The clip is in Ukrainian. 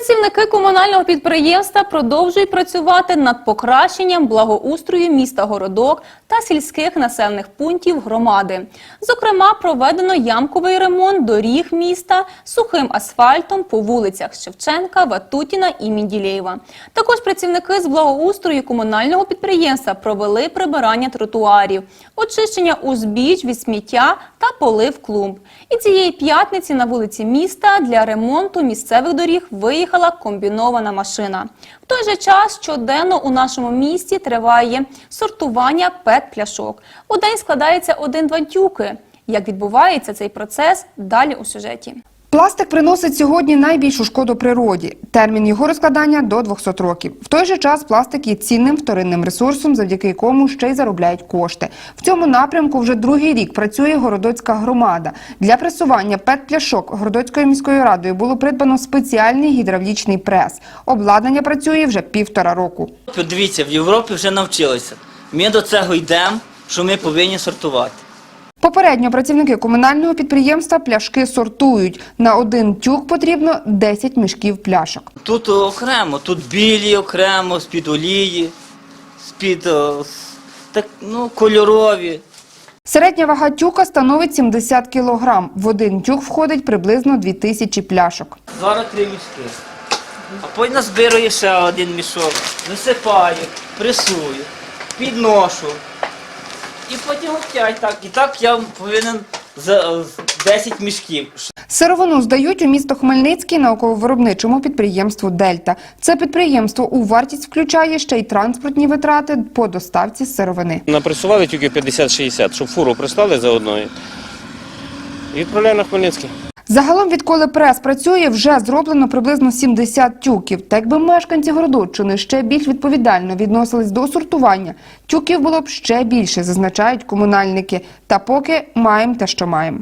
Працівники комунального підприємства продовжують працювати над покращенням благоустрою міста Городок та сільських населених пунктів громади. Зокрема, проведено ямковий ремонт доріг міста сухим асфальтом по вулицях Шевченка, Ватутіна і Мінділєєва. Також працівники з благоустрою комунального підприємства провели прибирання тротуарів, очищення узбіч від сміття полив клумб. І цієї п'ятниці на вулиці міста для ремонту місцевих доріг виїхала комбінована машина. В той же час щоденно у нашому місті триває сортування пет-пляшок. У день складається один-два тюки. Як відбувається цей процес, далі у сюжеті. Пластик приносить сьогодні найбільшу шкоду природі. Термін його розкладання до 200 років. В той же час пластик є цінним вторинним ресурсом, завдяки якому ще й заробляють кошти. В цьому напрямку вже другий рік працює Городоцька громада. Для пресування пет-пляшок Городоцькою міською радою було придбано спеціальний гідравлічний прес. Обладнання працює вже півтора року. Подивіться, в Європі вже навчилися. Ми до цього йдемо, що ми повинні сортувати. Попередньо працівники комунального підприємства пляшки сортують. На один тюк потрібно 10 мішків пляшок. Тут окремо, тут білі окремо, з-під олії, з-під так, ну, кольорові. Середня вага тюка становить 70 кілограм. В один тюк входить приблизно 2000 пляшок. Зараз три мішки. А потім назбирую ще один мішок, висипаю, пресую, підношу. І потім опять так. І так я повинен за 10 мішків. Сировину здають у місто Хмельницький науково-виробничому підприємству «Дельта». Це підприємство у вартість включає ще й транспортні витрати по доставці сировини. Напресували тільки 50-60, щоб фуру прислали за одною. І відправляю на Хмельницький. Загалом, відколи прес працює, вже зроблено приблизно 70 тюків. Та якби мешканці Городоччини ще більш відповідально відносились до сортування, тюків було б ще більше, зазначають комунальники. Та поки маємо те, що маємо.